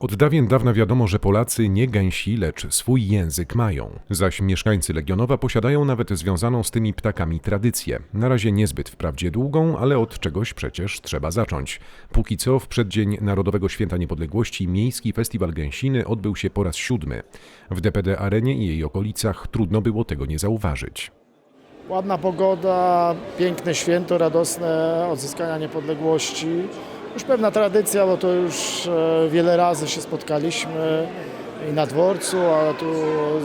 Od dawien dawna wiadomo, że Polacy nie gęsi, lecz swój język mają. Zaś mieszkańcy Legionowa posiadają nawet związaną z tymi ptakami tradycję. Na razie niezbyt wprawdzie długą, ale od czegoś przecież trzeba zacząć. Póki co w przeddzień Narodowego Święta Niepodległości Miejski Festiwal Gęsiny odbył się po raz siódmy. W DPD Arenie i jej okolicach trudno było tego nie zauważyć. Ładna pogoda, piękne święto radosne odzyskania niepodległości. Już pewna tradycja, bo to już e, wiele razy się spotkaliśmy i na dworcu, a tu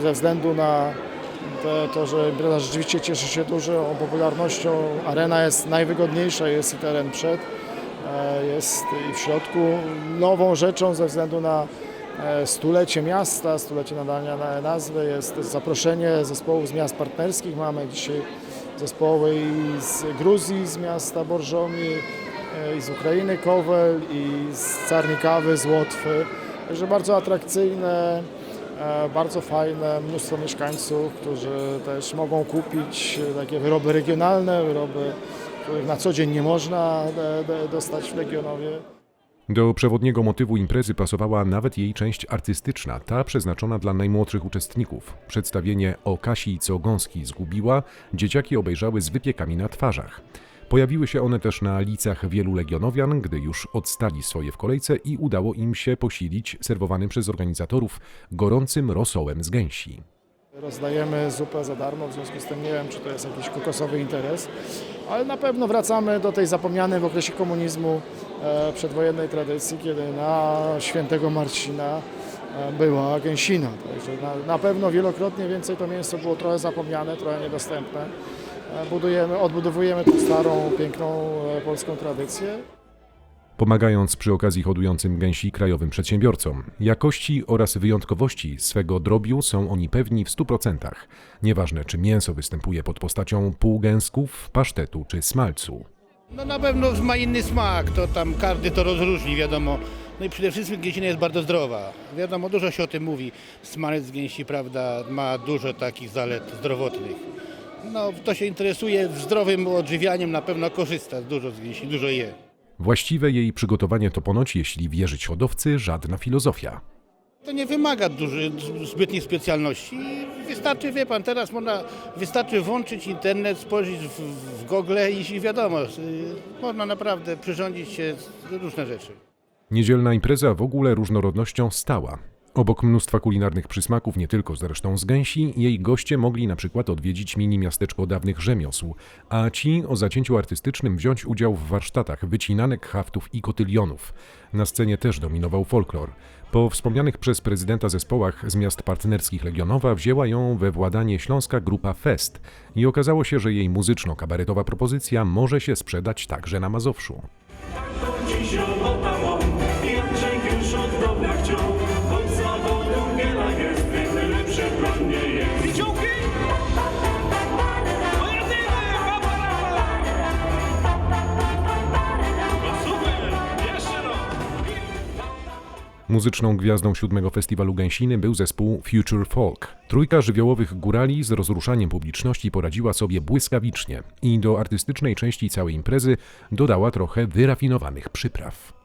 ze względu na to, że impreza rzeczywiście cieszy się dużą popularnością. Arena jest najwygodniejsza, jest i teren przed, e, jest i w środku. Nową rzeczą ze względu na e, stulecie miasta, stulecie nadania na nazwy jest zaproszenie zespołów z miast partnerskich. Mamy dzisiaj zespoły i z Gruzji, z miasta Borżomi, i z Ukrainy Kowel, i z Carnikawy, z Łotwy. Także bardzo atrakcyjne, e, bardzo fajne, mnóstwo mieszkańców, którzy też mogą kupić takie wyroby regionalne, wyroby, których na co dzień nie można e, dostać w Legionowie. Do przewodniego motywu imprezy pasowała nawet jej część artystyczna, ta przeznaczona dla najmłodszych uczestników. Przedstawienie o Kasi, co gąski zgubiła, dzieciaki obejrzały z wypiekami na twarzach. Pojawiły się one też na licach wielu legionowian, gdy już odstali swoje w kolejce i udało im się posilić serwowanym przez organizatorów gorącym rosołem z gęsi. Rozdajemy zupę za darmo, w związku z tym nie wiem, czy to jest jakiś kokosowy interes, ale na pewno wracamy do tej zapomnianej w okresie komunizmu e, przedwojennej tradycji, kiedy na świętego Marcina e, była gęsina. Także na, na pewno wielokrotnie więcej to mięso było trochę zapomniane, trochę niedostępne. E, Budujemy, odbudowujemy tą starą, piękną e, polską tradycję. pomagając przy okazji hodującym gęsi krajowym przedsiębiorcom. Jakości oraz wyjątkowości swego drobiu są oni pewni w 100%. Nieważne, czy mięso występuje pod postacią półgęsków, pasztetu czy smalcu. No na pewno ma inny smak, to tam każdy to rozróżni, wiadomo. No i przede wszystkim gęsina jest bardzo zdrowa. Wiadomo, dużo się o tym mówi. Smalec z gęsi, prawda, ma dużo takich zalet zdrowotnych. No, kto się interesuje zdrowym odżywianiem, na pewno korzysta dużo z gęsi, dużo je. Właściwe jej przygotowanie to ponoć, jeśli wierzyć hodowcy, żadna filozofia. To nie wymaga duży, zbytnich specjalności. Wystarczy, wie pan, teraz można, wystarczy włączyć internet, spojrzeć w, w Google i wiadomo, y, można naprawdę przyrządzić się różne rzeczy. Niedzielna impreza w ogóle różnorodnością stała. Obok mnóstwa kulinarnych przysmaków, nie tylko zresztą z gęsi, jej goście mogli na przykład odwiedzić mini miasteczko dawnych rzemiosł, a ci o zacięciu artystycznym wziąć udział w warsztatach wycinanek, haftów i kotylionów. Na scenie też dominował folklor. Po wspomnianych przez prezydenta zespołach z miast partnerskich Legionowa wzięła ją we władanie śląska grupa Fest i okazało się, że jej muzyczno-kabaretowa propozycja może się sprzedać także na Mazowszu. Dziś Muzyczną gwiazdą siódmego festiwalu Gęsiny był zespół Future Folk. Trójka żywiołowych górali z rozruszaniem publiczności poradziła sobie błyskawicznie i do artystycznej części całej imprezy dodała trochę wyrafinowanych przypraw.